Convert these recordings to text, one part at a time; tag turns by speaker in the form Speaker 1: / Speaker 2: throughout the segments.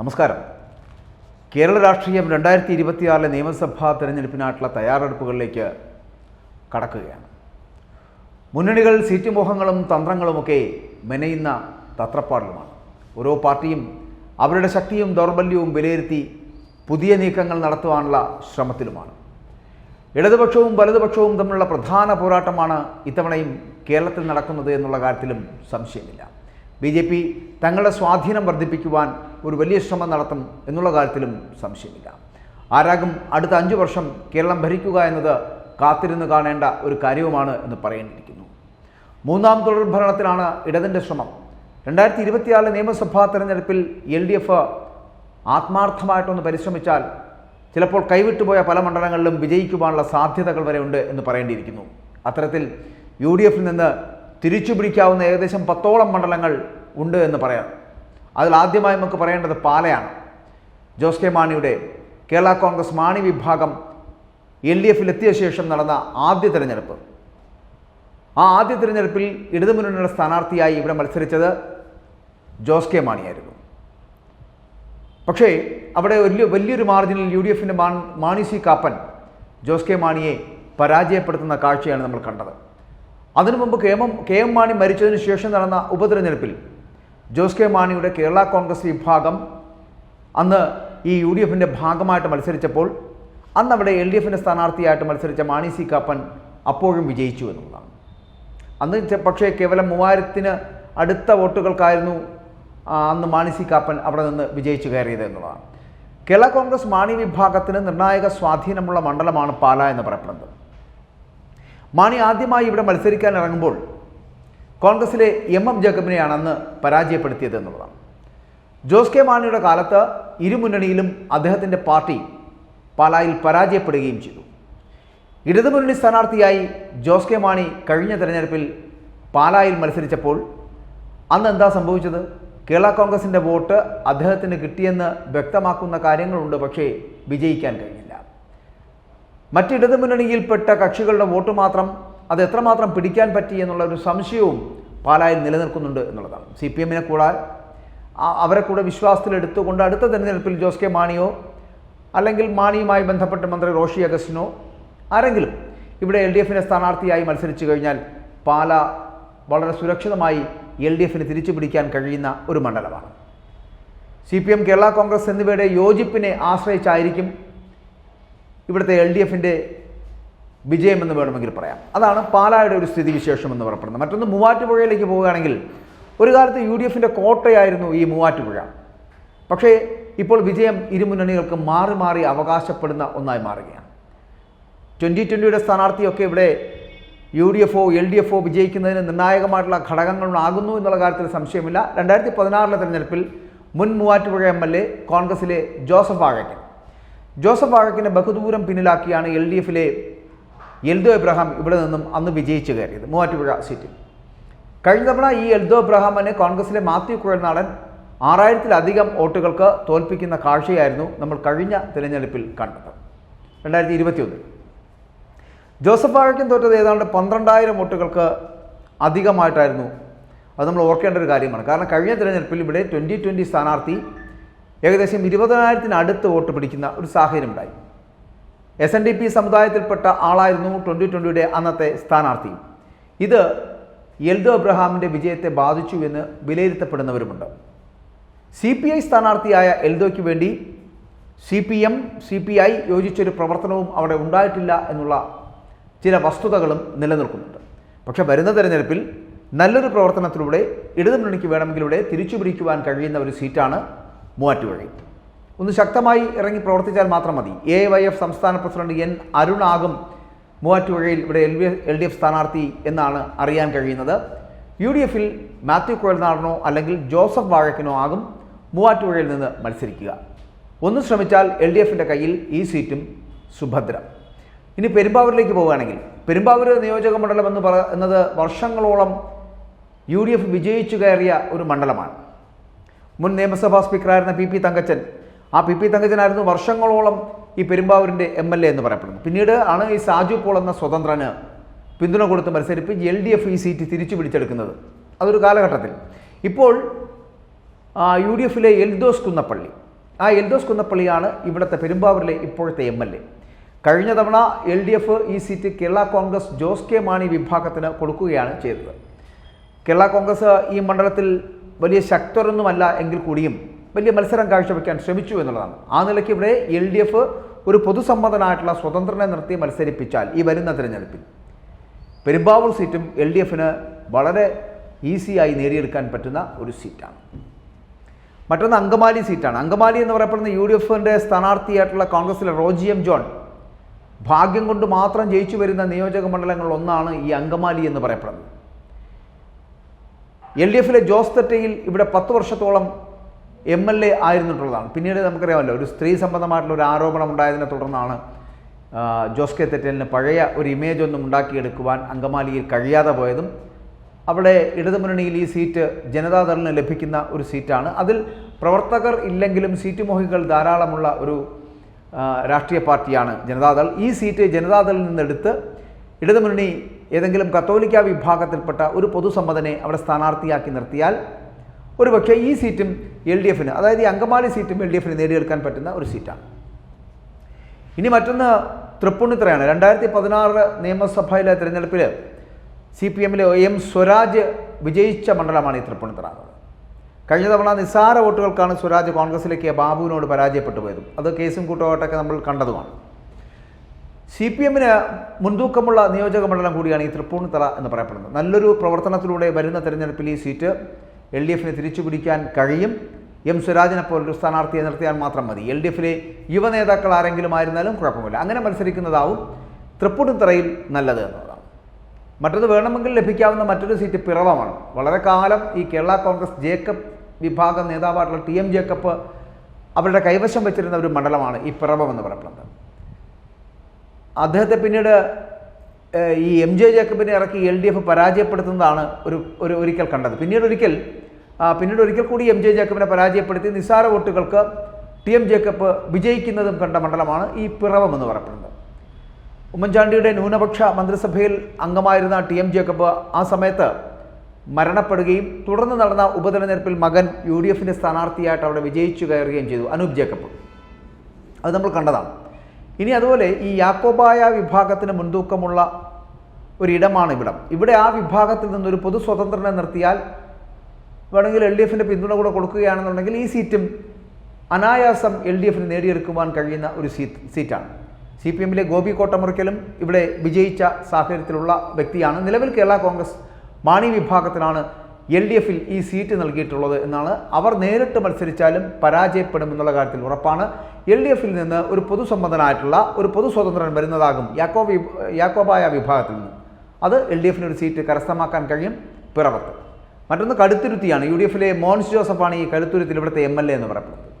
Speaker 1: നമസ്കാരം. കേരള രാഷ്ട്രീയം രണ്ടായിരത്തി ഇരുപത്തിയാറിലെ നിയമസഭാ തെരഞ്ഞെടുപ്പിനായിട്ടുള്ള തയ്യാറെടുപ്പുകളിലേക്ക് കടക്കുകയാണ്. മുന്നണികൾ സീറ്റ് മോഹങ്ങളും തന്ത്രങ്ങളുമൊക്കെ മെനയുന്ന തത്രപ്പാടിലുമാണ്. ഓരോ പാർട്ടിയും അവരുടെ ശക്തിയും ദൗർബല്യവും വിലയിരുത്തി പുതിയ നീക്കങ്ങൾ നടത്തുവാനുള്ള ശ്രമത്തിലുമാണ്. ഇടതുപക്ഷവും വലതുപക്ഷവും തമ്മിലുള്ള പ്രധാന പോരാട്ടമാണ് ഇത്തവണയും കേരളത്തിൽ നടക്കുന്നത് എന്നുള്ള കാര്യത്തിലും സംശയമില്ല. ബി ജെ പി തങ്ങളുടെ സ്വാധീനം വർദ്ധിപ്പിക്കുവാൻ ഒരു വലിയ ശ്രമം നടത്തും എന്നുള്ള കാര്യത്തിലും സംശയമില്ല. ആരാകും അടുത്ത അഞ്ച് വർഷം കേരളം ഭരിക്കുക എന്നത് കാത്തിരുന്ന് കാണേണ്ട ഒരു കാര്യവുമാണ് എന്ന് പറയേണ്ടിയിരിക്കുന്നു. മൂന്നാം തുടർ ഭരണത്തിലാണ് ഇടതിന്റെ ശ്രമം. രണ്ടായിരത്തി ഇരുപത്തിയാറിലെ നിയമസഭാ തെരഞ്ഞെടുപ്പിൽ എൽ ഡി എഫ് ആത്മാർത്ഥമായിട്ടൊന്ന് പരിശ്രമിച്ചാൽ ചിലപ്പോൾ കൈവിട്ടുപോയ പല മണ്ഡലങ്ങളിലും വിജയിക്കുവാനുള്ള സാധ്യതകൾ വരെ ഉണ്ട് എന്ന് പറയേണ്ടിയിരിക്കുന്നു. അത്തരത്തിൽ യു ഡി എഫിൽ നിന്ന് തിരിച്ചു പിടിക്കാവുന്ന ഏകദേശം പത്തോളം മണ്ഡലങ്ങൾ ഉണ്ട് എന്ന് പറയാം. അതിൽ ആദ്യമായി നമുക്ക് പറയേണ്ടത് പാലയാണ്. ജോസ് കെ മാണിയുടെ കേരള കോൺഗ്രസ് മാണി വിഭാഗം എൽ ഡി എഫിൽ എത്തിയ ശേഷം നടന്ന ആദ്യ തിരഞ്ഞെടുപ്പ്. ആ ആദ്യ തിരഞ്ഞെടുപ്പിൽ ഇടതുമുന്നണിയുടെ സ്ഥാനാർത്ഥിയായി ഇവിടെ മത്സരിച്ചത് ജോസ് കെ മാണിയായിരുന്നു. പക്ഷേ അവിടെ വലിയ വലിയൊരു മാർജിനിൽ യു ഡി എഫിന്റെ മാൺ മാണി സി കാപ്പൻ ജോസ് കെ മാണിയെ പരാജയപ്പെടുത്തുന്ന കാഴ്ചയാണ് നമ്മൾ കണ്ടത്. അതിനു മുമ്പ് K M K M Mani മരിച്ചതിന് ശേഷം നടന്ന ഉപതെരഞ്ഞെടുപ്പിൽ ജോസ് കെ മാണിയുടെ കേരള കോൺഗ്രസ് വിഭാഗം അന്ന് ഈ യു ഡി എഫിന്റെ ഭാഗമായിട്ട് മത്സരിച്ചപ്പോൾ അന്ന് അവിടെ എൽ ഡി എഫിന്റെ സ്ഥാനാർത്ഥിയായിട്ട് മത്സരിച്ച മാണി സി കാപ്പൻ അപ്പോഴും വിജയിച്ചു എന്നുള്ളതാണ്. അന്ന് പക്ഷേ കേവലം മൂവായിരത്തിന് അടുത്ത വോട്ടുകൾക്കായിരുന്നു അന്ന് മാണി സി കാപ്പൻ അവിടെ നിന്ന് വിജയിച്ചു കയറിയത് എന്നുള്ളതാണ്. കേരള കോൺഗ്രസ് മാണി വിഭാഗത്തിന് നിർണായക സ്വാധീനമുള്ള മണ്ഡലമാണ് പാല എന്ന് പറയപ്പെടുന്നത്. മാണി ആദ്യമായി ഇവിടെ മത്സരിക്കാൻ ഇറങ്ങുമ്പോൾ കോൺഗ്രസിലെ എം എം ജേക്കബിനെയാണ് അന്ന് പരാജയപ്പെടുത്തിയത് എന്നുള്ളതാണ്. ജോസ് കെ മാണിയുടെ കാലത്ത് ഇരുമുന്നണിയിലും അദ്ദേഹത്തിന്റെ പാർട്ടി പാലായിൽ പരാജയപ്പെടുകയും ചെയ്തു. ഇടതുമുന്നണി സ്ഥാനാർത്ഥിയായി ജോസ് കെ മാണി കഴിഞ്ഞ തെരഞ്ഞെടുപ്പിൽ പാലായിൽ മത്സരിച്ചപ്പോൾ അന്ന് എന്താ സംഭവിച്ചത്? കേരള കോൺഗ്രസിന്റെ വോട്ട് അദ്ദേഹത്തിന് കിട്ടിയെന്ന് വ്യക്തമാക്കുന്ന കാര്യങ്ങളുണ്ട് പക്ഷേ വിജയിക്കാൻ കഴിഞ്ഞില്ല. മറ്റ് ഇടതുമുന്നണിയിൽപ്പെട്ട കക്ഷികളുടെ വോട്ട് മാത്രം അത് എത്രമാത്രം പിടിക്കാൻ പറ്റി എന്നുള്ള ഒരു സംശയവും പാലായിൽ നിലനിൽക്കുന്നുണ്ട് എന്നുള്ളതാണ്. സി പി എമ്മിനെ കൂടാതെ അവരെ കൂടെ വിശ്വാസത്തിലെടുത്തുകൊണ്ട് അടുത്ത തെരഞ്ഞെടുപ്പിൽ ജോസ് കെ മാണിയോ അല്ലെങ്കിൽ മാണിയുമായി ബന്ധപ്പെട്ട മന്ത്രി റോഷി അഗസ്റ്റിനോ ആരെങ്കിലും ഇവിടെ എൽ ഡി എഫിന്റെ സ്ഥാനാർത്ഥിയായി മത്സരിച്ചു കഴിഞ്ഞാൽ പാല വളരെ സുരക്ഷിതമായി എൽ ഡി എഫിന് തിരിച്ചു പിടിക്കാൻ കഴിയുന്ന ഒരു മണ്ഡലമാണ്. C P M Kerala Congress എന്നിവയുടെ യോജിപ്പിനെ ആശ്രയിച്ചായിരിക്കും ഇവിടുത്തെ എൽ ഡി എഫിന്റെ വിജയമെന്ന് വേണമെങ്കിൽ പറയാം. അതാണ് പാലായുടെ ഒരു സ്ഥിതിവിശേഷം എന്ന് പറയപ്പെടുന്നത്. മറ്റൊന്ന് മൂവാറ്റുപുഴയിലേക്ക് പോവുകയാണെങ്കിൽ ഒരു കാലത്ത് യു ഡി എഫിന്റെ കോട്ടയായിരുന്നു ഈ മൂവാറ്റുപുഴ. പക്ഷേ ഇപ്പോൾ വിജയം ഇരുമുന്നണികൾക്ക് മാറി മാറി അവകാശപ്പെടുന്ന ഒന്നായി മാറുകയാണ്. ട്വന്റി ട്വന്റിയുടെ സ്ഥാനാർത്ഥിയൊക്കെ ഇവിടെ U D F L D F വിജയിക്കുന്നതിന് നിർണായകമായിട്ടുള്ള ഘടകങ്ങളാകുന്നു എന്നുള്ള കാര്യത്തിൽ സംശയമില്ല. രണ്ടായിരത്തി പതിനാറിലെ തെരഞ്ഞെടുപ്പിൽ മുൻ മൂവാറ്റുപുഴ എം എൽ എ കോൺഗ്രസിലെ ജോസഫ് ആഴക്കൻ ജോസഫ് ആഴക്കിനെ ബഹുദൂരം പിന്നിലാക്കിയാണ് എൽ ഡി എഫിലെ എൽദോ എബ്രഹാം ഇവിടെ നിന്നും അന്ന് വിജയിച്ചു കയറിയത് മൂവാറ്റുപുഴ സീറ്റിൽ കഴിഞ്ഞ തവണ ഈ എൽദോ എബ്രഹാമിനെ കോൺഗ്രസിലെ മാത്യു കുഴൽനാടൻ ആറായിരത്തിലധികം വോട്ടുകൾക്ക് തോൽപ്പിക്കുന്ന കാഴ്ചയായിരുന്നു നമ്മൾ കഴിഞ്ഞ തിരഞ്ഞെടുപ്പിൽ കണ്ടത് രണ്ടായിരത്തി ഇരുപത്തിയൊന്നിൽ ജോസഫ് ആഴക്കൻ തോറ്റത് ഏതാണ്ട് പന്ത്രണ്ടായിരം വോട്ടുകൾക്ക് അധികമായിട്ടായിരുന്നു. അത് നമ്മൾ ഓർക്കേണ്ട ഒരു കാര്യമാണ്. കാരണം കഴിഞ്ഞ തിരഞ്ഞെടുപ്പിൽ ഇവിടെ ട്വന്റി ട്വന്റി സ്ഥാനാർത്ഥി ഏകദേശം ഇരുപതിനായിരത്തിനടുത്ത് വോട്ട് പിടിക്കുന്ന ഒരു സാഹചര്യം ഉണ്ടായി എസ് എൻ ഡി പി സമുദായത്തിൽപ്പെട്ട ആളായിരുന്നു ട്വന്റി ട്വന്റിയുടെ അന്നത്തെ സ്ഥാനാർത്ഥി. ഇത് എൽദോ അബ്രഹാമിന്റെ വിജയത്തെ ബാധിച്ചു എന്ന് വിലയിരുത്തപ്പെടുന്നവരുമുണ്ട്. സി പി ഐ സ്ഥാനാർത്ഥിയായ എൽദോയ്ക്ക് വേണ്ടി C P M C P I യോജിച്ചൊരു പ്രവർത്തനവും അവിടെ ഉണ്ടായിട്ടില്ല എന്നുള്ള ചില വസ്തുതകളും നിലനിൽക്കുന്നുണ്ട്. പക്ഷെ വരുന്ന തെരഞ്ഞെടുപ്പിൽ നല്ലൊരു പ്രവർത്തനത്തിലൂടെ ഇടതുമുന്നണിക്ക് വേണമെങ്കിലൂടെ തിരിച്ചുപിടിക്കുവാൻ കഴിയുന്ന ഒരു സീറ്റാണ് മൂവാറ്റുപുഴയിൽ ഒന്ന് ശക്തമായി ഇറങ്ങി പ്രവർത്തിച്ചാൽ മാത്രം മതി. എ വൈ എഫ് സംസ്ഥാന പ്രസിഡന്റ് എൻ അരുണാകും മൂവാറ്റുപുഴയിൽ ഇവിടെ എൽ എൽ ഡി എഫ് സ്ഥാനാർത്ഥി എന്നാണ് അറിയാൻ കഴിയുന്നത്. യു ഡി എഫിൽ മാത്യു കുഴൽനാടനോ അല്ലെങ്കിൽ ജോസഫ് വാഴക്കിനോ ആകും മൂവാറ്റുപുഴയിൽ നിന്ന് മത്സരിക്കുക. ഒന്ന് ശ്രമിച്ചാൽ എൽ ഡി എഫിന്റെ കയ്യിൽ ഈ സീറ്റും സുഭദ്ര. ഇനി പെരുമ്പാവൂരിലേക്ക് പോവുകയാണെങ്കിൽ പെരുമ്പാവൂർ നിയോജക മണ്ഡലം എന്ന് പറയുന്നത് വർഷങ്ങളോളം യു ഡി എഫ് വിജയിച്ചു കയറിയ ഒരു മണ്ഡലമാണ്. മുൻ നിയമസഭാ സ്പീക്കറായിരുന്ന പി പി തങ്കച്ചൻ ആ പി പി തങ്കച്ചനായിരുന്നു വർഷങ്ങളോളം ഈ പെരുമ്പാവൂരിന്റെ എം എൽ എ എന്ന് പറയപ്പെടുന്നു. പിന്നീട് ആണ് ഈ സാജു പോൾ എന്ന സ്വതന്ത്രന് പിന്തുണ കൊടുത്ത് മത്സരിപ്പിച്ച് എൽ ഡി എഫ് ഈ സീറ്റ് തിരിച്ചു പിടിച്ചെടുക്കുന്നത്. അതൊരു കാലഘട്ടത്തിൽ. ഇപ്പോൾ യു ഡി എഫിലെ എൽദോസ് കുന്നപ്പള്ളി. ആ എൽദോസ് കുന്നപ്പള്ളിയാണ് ഇവിടുത്തെ പെരുമ്പാവൂരിലെ ഇപ്പോഴത്തെ എം എൽ എ. കഴിഞ്ഞ തവണ എൽ ഡി എഫ് ഈ സീറ്റ് കേരള കോൺഗ്രസ് ജോസ് കെ മാണി വിഭാഗത്തിന് കൊടുക്കുകയാണ് ചെയ്തത്. കേരള കോൺഗ്രസ് ഈ മണ്ഡലത്തിൽ വലിയ ശക്തരൊന്നുമല്ല എങ്കിൽ കൂടിയും വലിയ മത്സരം കാഴ്ചവെക്കാൻ ശ്രമിച്ചു എന്നുള്ളതാണ്. ആ നിലയ്ക്ക് ഇവിടെ എൽ ഡി എഫ് ഒരു പൊതുസമ്മതനായിട്ടുള്ള സ്വതന്ത്രനെ നിർത്തി മത്സരിപ്പിച്ചാൽ ഈ വരുന്ന തിരഞ്ഞെടുപ്പിൽ. പെരുമ്പാവൂർ സീറ്റും എൽ ഡി എഫിന് വളരെ ഈസിയായി നേടിയെടുക്കാൻ പറ്റുന്ന ഒരു സീറ്റാണ്. മറ്റൊന്ന് അങ്കമാലി സീറ്റാണ്. അങ്കമാലി എന്ന് പറയപ്പെടുന്ന യു ഡി എഫിന്റെ സ്ഥാനാർത്ഥിയായിട്ടുള്ള കോൺഗ്രസിലെ റോജി എം ജോൺ ഭാഗ്യം കൊണ്ട് മാത്രം ജയിച്ചു വരുന്ന നിയോജക മണ്ഡലങ്ങളിൽ ഒന്നാണ് ഈ അങ്കമാലി എന്ന് പറയപ്പെടുന്നത്. എൽ ഡി എഫിലെ ജോസ് തെറ്റയിൽ ഇവിടെ പത്ത് വർഷത്തോളം എം എൽ എ ആയിരുന്നിട്ടുള്ളതാണ്. പിന്നീട് നമുക്കറിയാമല്ലോ ഒരു സ്ത്രീ സംബന്ധമായിട്ടുള്ള ഒരു ആരോപണം ഉണ്ടായതിനെ തുടർന്നാണ് ജോസ് കെ തെറ്റലിന് പഴയ ഒരു ഇമേജ് ഒന്നും ഉണ്ടാക്കിയെടുക്കുവാൻ അങ്കമാലിയിൽ കഴിയാതെ പോയതും അവിടെ ഇടതുമുന്നണിയിൽ ഈ സീറ്റ് ജനതാദളിന് ലഭിക്കുന്ന ഒരു സീറ്റാണ്. അതിൽ പ്രവർത്തകർ ഇല്ലെങ്കിലും സീറ്റ് മോഹികൾ ധാരാളമുള്ള ഒരു രാഷ്ട്രീയ പാർട്ടിയാണ് ജനതാദൾ. ഈ സീറ്റ് ജനതാദളിൽ നിന്നെടുത്ത് ഇടതുമുന്നണി ഏതെങ്കിലും കത്തോലിക്ക വിഭാഗത്തിൽപ്പെട്ട ഒരു പൊതുസമ്മതനെ അവിടെ സ്ഥാനാർത്ഥിയാക്കി നിർത്തിയാൽ ഒരുപക്ഷെ ഈ സീറ്റും എൽ ഡി എഫിന് അതായത് ഈ അങ്കമാലി സീറ്റും എൽ ഡി എഫിന് നേടിയെടുക്കാൻ പറ്റുന്ന ഒരു സീറ്റാണ്. ഇനി മറ്റൊന്ന് തൃപ്പൂണിത്തറയാണ്. രണ്ടായിരത്തി പതിനാറ് നിയമസഭയിലെ തിരഞ്ഞെടുപ്പിൽ സി പി എമ്മിലെ എം സ്വരാജ് വിജയിച്ച മണ്ഡലമാണ് ഈ തൃപ്പൂണിത്തറ കഴിഞ്ഞ തവണ നിസ്സാര വോട്ടുകൾക്കാണ് സ്വരാജ് കോൺഗ്രസിലേക്ക് ബാബുവിനോട് പരാജയപ്പെട്ടു പോയതും. അത് കേസും കൂട്ടമായിട്ടൊക്കെ നമ്മൾ കണ്ടതുമാണ്. സി പി എമ്മിന് മുൻതൂക്കമുള്ള നിയോജക മണ്ഡലം കൂടിയാണ് ഈ തൃപ്പൂണിത്തറ എന്ന് പറയപ്പെടുന്നത്. നല്ലൊരു പ്രവർത്തനത്തിലൂടെ വരുന്ന തെരഞ്ഞെടുപ്പിൽ ഈ സീറ്റ് എൽ ഡി എഫിനെ തിരിച്ചു പിടിക്കാൻ കഴിയും. എം സ്വരാജിനെ പോലൊരു സ്ഥാനാർത്ഥിയെ നിർത്തിയാൽ മാത്രം മതി. എൽ ഡി എഫിലെ യുവ നേതാക്കൾ ആരെങ്കിലും ആയിരുന്നാലും കുഴപ്പമില്ല. അങ്ങനെ മത്സരിക്കുന്നതാവും തൃപ്പൂണിത്തറയിൽ നല്ലത് എന്നതാണ് മറ്റത് വേണമെങ്കിൽ ലഭിക്കാവുന്ന മറ്റൊരു സീറ്റ് പിറവമാണ്. വളരെ കാലം ഈ കേരള കോൺഗ്രസ് ജേക്കബ് വിഭാഗം നേതാവായിട്ടുള്ള ടി എം ജേക്കബ് അവരുടെ കൈവശം വെച്ചിരുന്ന ഒരു മണ്ഡലമാണ് ഈ പിറവം എന്ന് പറയപ്പെടുന്നത്. അദ്ദേഹത്തെ പിന്നീട് ഈ എം ജെ ജേക്കബിനെ ഇറക്കി എൽ ഡി എഫ് പരാജയപ്പെടുത്തുന്നതാണ് ഒരു ഒരു ഒരിക്കൽ കണ്ടത്. പിന്നീട് ഒരിക്കൽ പിന്നീട് ഒരിക്കൽ കൂടി എം ജെ ജേക്കബിനെ പരാജയപ്പെടുത്തി നിസ്സാര വോട്ടുകൾക്ക് ടി എം ജേക്കബ് വിജയിക്കുന്നതും കണ്ട മണ്ഡലമാണ് ഈ പിറവം എന്ന് പറയപ്പെടുന്നത്. ഉമ്മൻചാണ്ടിയുടെ ന്യൂനപക്ഷ മന്ത്രിസഭയിൽ അംഗമായിരുന്ന ടി എം ജേക്കബ് ആ സമയത്ത് മരണപ്പെടുകയും തുടർന്ന് നടന്ന ഉപതെരഞ്ഞെടുപ്പിൽ മകൻ യു ഡി എഫിന്റെ സ്ഥാനാർത്ഥിയായിട്ട് അവിടെ വിജയിച്ചു കയറുകയും ചെയ്തു അനൂപ് ജേക്കബ്. അത് നമ്മൾ കണ്ടതാണ്. ഇനി അതുപോലെ ഈ യാക്കോബായ വിഭാഗത്തിന് മുൻതൂക്കമുള്ള ഒരിടമാണ് ഇവിടം. ഇവിടെ ആ വിഭാഗത്തിൽ നിന്നൊരു പൊതു സ്വതന്ത്രനെ നിർത്തിയാൽ വേണമെങ്കിൽ എൽ ഡി എഫിന്റെ പിന്തുണ കൂടെ കൊടുക്കുകയാണെന്നുണ്ടെങ്കിൽ ഈ സീറ്റും അനായാസം എൽ ഡി എഫിന് നേടിയെടുക്കുവാൻ കഴിയുന്ന ഒരു സീറ്റ് സീറ്റാണ്. സി പി എമ്മിലെ ഗോപി കോട്ടമുറിക്കലും ഇവിടെ വിജയിച്ച സാഹചര്യത്തിലുള്ള വ്യക്തിയാണ്. നിലവിൽ കേരള കോൺഗ്രസ് മാണി വിഭാഗത്തിനാണ് എൽ ഡി എഫിൽ ഈ സീറ്റ് നൽകിയിട്ടുള്ളത് എന്നാണ് അവർ നേരിട്ട് മത്സരിച്ചാലും പരാജയപ്പെടുമെന്നുള്ള കാര്യത്തിൽ ഉറപ്പാണ്. എൽ ഡി എഫിൽ നിന്ന് ഒരു പൊതുസമ്മതനായിട്ടുള്ള ഒരു പൊതു സ്വതന്ത്രൻ വരുന്നതാകും യാക്കോ വി യാക്കോബായ വിഭാഗത്തിൽ നിന്ന്. അത് എൽ ഡി എഫിന് ഒരു സീറ്റ് കരസ്ഥമാക്കാൻ കഴിയും പിറവത്ത്. മറ്റൊന്ന് കടുത്തുരുത്തിയാണ്. യു ഡി എഫിലെ മോൻസ് ജോസഫാണ് ഈ കടുത്തുരുത്തിൽ ഇവിടുത്തെ എം എൽ എ എന്ന് പറയപ്പെടുന്നത്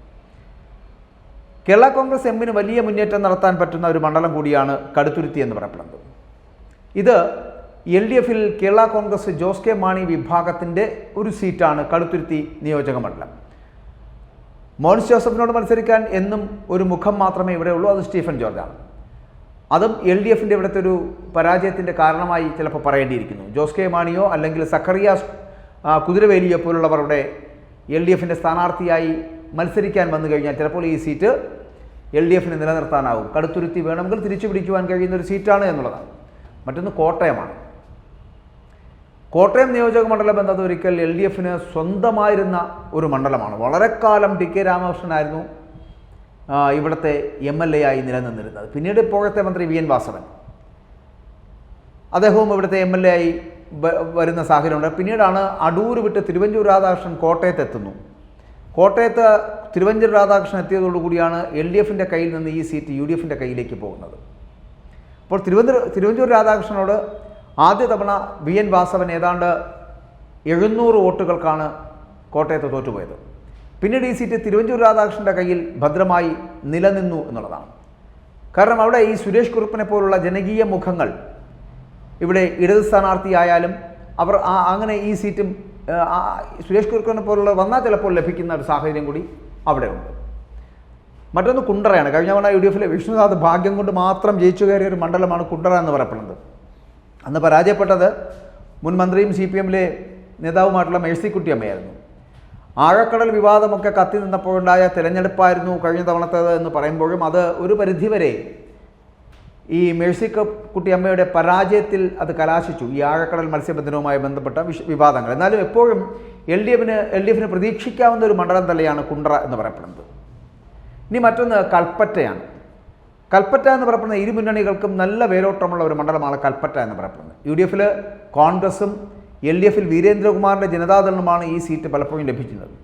Speaker 1: കേരള കോൺഗ്രസ് എമ്മിന് വലിയ മുന്നേറ്റം നടത്താൻ പറ്റുന്ന ഒരു മണ്ഡലം കൂടിയാണ് കടുത്തുരുത്തി എന്ന് പറയപ്പെടുന്നത്. ഇത് എൽ ഡി എഫിൽ കേരള കോൺഗ്രസ് ജോസ് കെ മാണി വിഭാഗത്തിന്റെ ഒരു സീറ്റാണ് കടുത്തുരുത്തി നിയോജക മണ്ഡലം. മോൻസ് ജോസഫിനോട് മത്സരിക്കാൻ എന്നും ഒരു മുഖം മാത്രമേ ഇവിടെയുള്ളൂ. അത് സ്റ്റീഫൻ ജോർജാണ്. അതും എൽ ഡി എഫിന്റെ ഇവിടുത്തെ ഒരു പരാജയത്തിന്റെ കാരണമായി ചിലപ്പോൾ പറയേണ്ടിയിരിക്കുന്നു. ജോസ് കെ മാണിയോ അല്ലെങ്കിൽ സക്കറിയ കുതിരവേലിയോ പോലുള്ളവരുടെ എൽ ഡി എഫിന്റെ സ്ഥാനാർത്ഥിയായി മത്സരിക്കാൻ വന്നു കഴിഞ്ഞാൽ ചിലപ്പോൾ ഈ സീറ്റ് എൽ ഡി എഫിന് നിലനിർത്താനാവും. കടുത്തുരുത്തി വേണമെങ്കിൽ തിരിച്ചു പിടിക്കുവാൻ കഴിയുന്ന ഒരു സീറ്റാണ് എന്നുള്ളതാണ്. മറ്റൊന്ന് കോട്ടയമാണ്. കോട്ടയം നിയോജക മണ്ഡലം എന്നത് ഒരിക്കൽ എൽ ഡി എഫിന് സ്വന്തമായിരുന്ന ഒരു മണ്ഡലമാണ്. വളരെ കാലം ടി കെ രാമകൃഷ്ണനായിരുന്നു. ഇവിടുത്തെ എം എൽ എ ആയി നിലനിന്നിരുന്നത്. പിന്നീട് ഇപ്പോഴത്തെ മന്ത്രി വി എൻ വാസവൻ. അദ്ദേഹവും ഇവിടുത്തെ എം എൽ എ ആയി വരുന്ന സാഹചര്യമുണ്ട്. പിന്നീടാണ് അടൂർ വിട്ട് തിരുവഞ്ചൂർ രാധാകൃഷ്ണൻ കോട്ടയത്ത് എത്തുന്നു. കോട്ടയത്ത് തിരുവഞ്ചൂർ രാധാകൃഷ്ണൻ എത്തിയതോടുകൂടിയാണ് എൽ ഡി എഫിന്റെ കയ്യിൽ നിന്ന് ഈ സീറ്റ് യു ഡി എഫിന്റെ കയ്യിലേക്ക് പോകുന്നത്. അപ്പോൾ തിരുവനന്തപുരം തിരുവഞ്ചൂർ രാധാകൃഷ്ണനോട് ആദ്യ തവണ വി എൻ വാസവൻ ഏതാണ്ട് എഴുന്നൂറ് വോട്ടുകൾക്കാണ് കോട്ടയത്ത് തോറ്റുപോയത്. പിന്നീട് ഈ സീറ്റ് തിരുവഞ്ചൂർ രാധാകൃഷ്ണന്റെ കയ്യിൽ ഭദ്രമായി നിലനിന്നു എന്നുള്ളതാണ്. കാരണം അവിടെ ഈ സുരേഷ് കുറുപ്പിനെ പോലുള്ള ജനകീയ മുഖങ്ങൾ ഇവിടെ ഇടത് സ്ഥാനാർത്ഥിയായാലും അവർ അങ്ങനെ ഈ സീറ്റും സുരേഷ് കുറുപ്പിനെ പോലുള്ള വന്നാൽ ചിലപ്പോൾ ലഭിക്കുന്ന ഒരു സാഹചര്യം കൂടി അവിടെ ഉണ്ട്. മറ്റൊന്ന് കുണ്ടറയാണ്. കഴിഞ്ഞ തവണ യു ഡി എഫിലെ വിഷ്ണുനാഥ് ഭാഗ്യം കൊണ്ട് മാത്രം ജയിച്ചു കയറിയ ഒരു മണ്ഡലമാണ് കുണ്ടറ എന്ന് പറയപ്പെടുന്നത്. അന്ന് പരാജയപ്പെട്ടത് മുൻ മന്ത്രിയും സി പി എമ്മിലെ നേതാവുമായിട്ടുള്ള മേഴ്സിക്കുട്ടി അമ്മയായിരുന്നു ആഴക്കടൽ വിവാദമൊക്കെ കത്തി നിന്നപ്പോഴുണ്ടായ തിരഞ്ഞെടുപ്പായിരുന്നു കഴിഞ്ഞ തവണത്തേത് എന്ന് പറയുമ്പോഴും അത് ഒരു പരിധിവരെ ഈ മേഴ്സിക്ക കുട്ടി കുട്ടിയമ്മയുടെ പരാജയത്തിൽ അത് കലാശിച്ചു. ഈ ആഴക്കടൽ മത്സ്യബന്ധനവുമായി ബന്ധപ്പെട്ട വിവാദങ്ങൾ. എന്നാലും എപ്പോഴും എൽ ഡി എഫിന് എൽ ഡി എഫിന് പ്രതീക്ഷിക്കാവുന്ന ഒരു മണ്ഡലം തന്നെയാണ് കുണ്ട്ര എന്ന് പറയപ്പെടുന്നത്. ഇനി മറ്റൊന്ന് കൽപ്പറ്റയാണ്. കൽപ്പറ്റ എന്ന് പറയപ്പെടുന്ന ഇരു മുന്നണികൾക്കും നല്ല വേരോട്ടമുള്ള ഒരു മണ്ഡലമാണ് കൽപ്പറ്റ എന്ന് പറയപ്പെടുന്നത്. യു ഡി എഫിൽ കോൺഗ്രസും എൽ ഡി എഫിൽ വീരേന്ദ്രകുമാറിന്റെ ജനതാദളിനുമാണ് ഈ സീറ്റ് പലപ്പോഴും ലഭിക്കുന്നത്.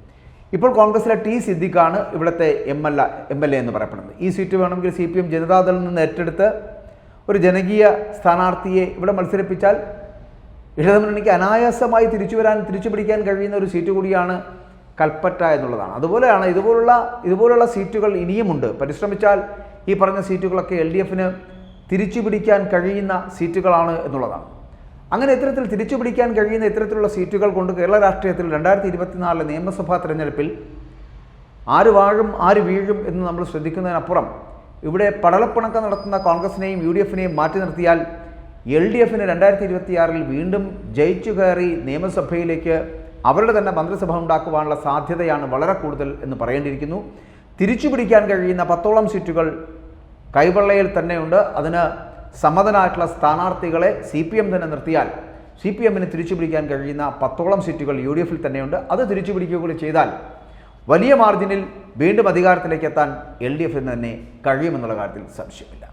Speaker 1: ഇപ്പോൾ കോൺഗ്രസിലെ ടി സിദ്ദിഖാണ് ഇവിടുത്തെ M L M L A എന്ന് പറയപ്പെടുന്നത്. ഈ സീറ്റ് വേണമെങ്കിൽ സി പി എം ജനതാദളിൽ നിന്ന് ഏറ്റെടുത്ത് ഒരു ജനകീയ സ്ഥാനാർത്ഥിയെ ഇവിടെ മത്സരിപ്പിച്ചാൽ ഇടതുമുന്നണിക്ക് അനായാസമായി തിരിച്ചു വരാൻ തിരിച്ചു പിടിക്കാൻ കഴിയുന്ന ഒരു സീറ്റ് കൂടിയാണ് കൽപ്പറ്റ എന്നുള്ളതാണ്. അതുപോലെയാണ് ഇതുപോലുള്ള ഇതുപോലുള്ള സീറ്റുകൾ ഇനിയുമുണ്ട്. പരിശ്രമിച്ചാൽ ഈ പറഞ്ഞ സീറ്റുകളൊക്കെ എൽ ഡി എഫിന് തിരിച്ചു പിടിക്കാൻ കഴിയുന്ന സീറ്റുകളാണ് എന്നുള്ളതാണ്. അങ്ങനെ ഇത്തരത്തിൽ തിരിച്ചു പിടിക്കാൻ കഴിയുന്ന ഇത്തരത്തിലുള്ള സീറ്റുകൾ കൊണ്ട് കേരള രാഷ്ട്രീയത്തിൽ രണ്ടായിരത്തി ഇരുപത്തിനാലിലെ നിയമസഭാ തെരഞ്ഞെടുപ്പിൽ ആര് വാഴും ആര് വീഴും എന്ന് നമ്മൾ ശ്രദ്ധിക്കുന്നതിനപ്പുറം ഇവിടെ പടലപ്പിണക്കം നടത്തുന്ന കോൺഗ്രസിനെയും യു ഡി എഫിനെയും മാറ്റി നിർത്തിയാൽ എൽ ഡി എഫിന് രണ്ടായിരത്തി ഇരുപത്തിയാറിൽ വീണ്ടും ജയിച്ചു കയറി നിയമസഭയിലേക്ക് അവരുടെ തന്നെ മന്ത്രിസഭ ഉണ്ടാക്കുവാനുള്ള സാധ്യതയാണ് വളരെ കൂടുതൽ എന്ന് പറയേണ്ടിയിരിക്കുന്നു. തിരിച്ചു പിടിക്കാൻ കഴിയുന്ന പത്തോളം സീറ്റുകൾ കൈവെള്ളയിൽ തന്നെയുണ്ട്. അതിന് സമ്മതനായിട്ടുള്ള സ്ഥാനാർത്ഥികളെ സി പി എം തന്നെ നിർത്തിയാൽ സി പി എമ്മിന് തിരിച്ചു പിടിക്കാൻ കഴിയുന്ന പത്തോളം സീറ്റുകൾ യു ഡി എഫിൽ തന്നെയുണ്ട്. അത് തിരിച്ചു പിടിക്കുക കൂടി ചെയ്താൽ വലിയ മാർജിനിൽ വീണ്ടും അധികാരത്തിലേക്ക് എത്താൻ എൽ ഡി എഫിന് തന്നെ കഴിയുമെന്നുള്ള കാര്യത്തിൽ സംശയമില്ല.